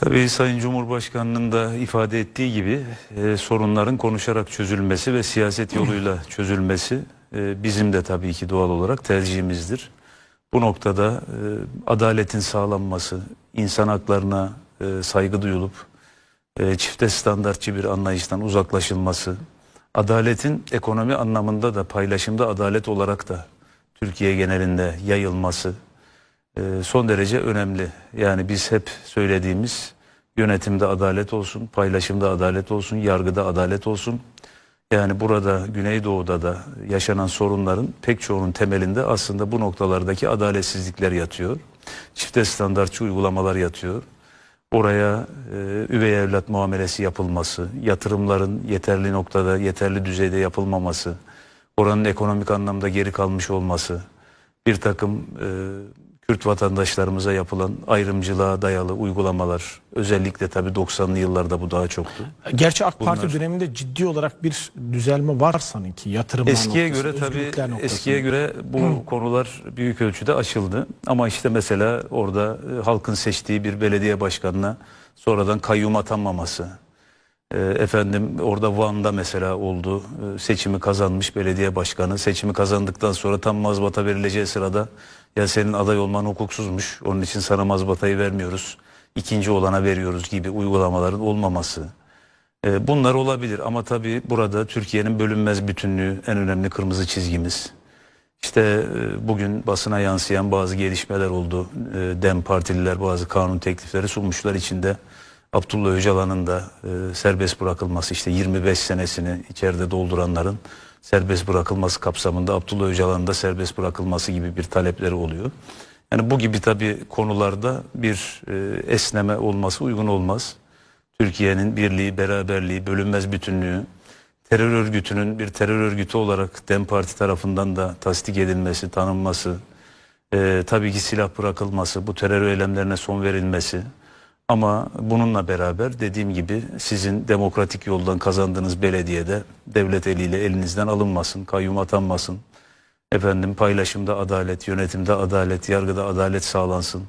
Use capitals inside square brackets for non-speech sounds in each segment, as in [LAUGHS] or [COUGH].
Tabii Sayın Cumhurbaşkanı'nın da ifade ettiği gibi e, sorunların konuşarak çözülmesi ve siyaset yoluyla [LAUGHS] çözülmesi e, bizim de tabii ki doğal olarak tercihimizdir. Bu noktada e, adaletin sağlanması, insan haklarına e, saygı duyulup e, çifte standartçı bir anlayıştan uzaklaşılması, adaletin ekonomi anlamında da paylaşımda adalet olarak da Türkiye genelinde yayılması son derece önemli. Yani biz hep söylediğimiz yönetimde adalet olsun, paylaşımda adalet olsun, yargıda adalet olsun. Yani burada Güneydoğu'da da yaşanan sorunların pek çoğunun temelinde aslında bu noktalardaki adaletsizlikler yatıyor. Çifte standartçı uygulamalar yatıyor. Oraya e, üvey evlat muamelesi yapılması, yatırımların yeterli noktada, yeterli düzeyde yapılmaması, oranın ekonomik anlamda geri kalmış olması, bir takım e, Kürt vatandaşlarımıza yapılan ayrımcılığa dayalı uygulamalar, özellikle tabii 90'lı yıllarda bu daha çoktu. Gerçi AK Parti Bunlar- döneminde ciddi olarak bir düzelme var sanki yatırımlar Eskiye noktası, göre tabii eskiye göre bu konular büyük ölçüde aşıldı. Ama işte mesela orada e, halkın seçtiği bir belediye başkanına sonradan kayyum atanmaması. E, efendim orada Van'da mesela oldu. E, seçimi kazanmış belediye başkanı. Seçimi kazandıktan sonra tam mazbata verileceği sırada ya senin aday olman hukuksuzmuş. Onun için sana mazbatayı vermiyoruz. İkinci olana veriyoruz gibi uygulamaların olmaması. E, Bunlar olabilir ama tabii burada Türkiye'nin bölünmez bütünlüğü en önemli kırmızı çizgimiz. İşte e, bugün basına yansıyan bazı gelişmeler oldu. Dem partililer bazı kanun teklifleri sunmuşlar içinde. Abdullah Öcalan'ın da e, serbest bırakılması işte 25 senesini içeride dolduranların serbest bırakılması kapsamında Abdullah Öcalan'ın da serbest bırakılması gibi bir talepleri oluyor. Yani bu gibi tabii konularda bir e, esneme olması uygun olmaz. Türkiye'nin birliği, beraberliği, bölünmez bütünlüğü, terör örgütünün bir terör örgütü olarak DEM Parti tarafından da tasdik edilmesi, tanınması, e, tabii ki silah bırakılması, bu terör eylemlerine son verilmesi. Ama bununla beraber dediğim gibi sizin demokratik yoldan kazandığınız belediyede devlet eliyle elinizden alınmasın, kayyum atanmasın. Efendim paylaşımda adalet, yönetimde adalet, yargıda adalet sağlansın.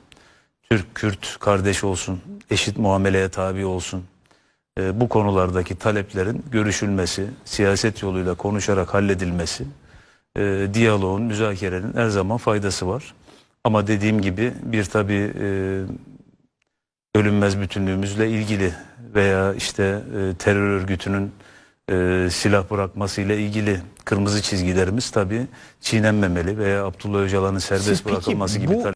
Türk, Kürt kardeş olsun, eşit muameleye tabi olsun. E, bu konulardaki taleplerin görüşülmesi, siyaset yoluyla konuşarak halledilmesi, e, diyaloğun, müzakerenin her zaman faydası var. Ama dediğim gibi bir tabi bölünmez bütünlüğümüzle ilgili veya işte e, terör örgütünün e, silah bırakmasıyla ilgili kırmızı çizgilerimiz tabi çiğnenmemeli veya Abdullah Öcalan'ın serbest Siz peki bırakılması gibi bu-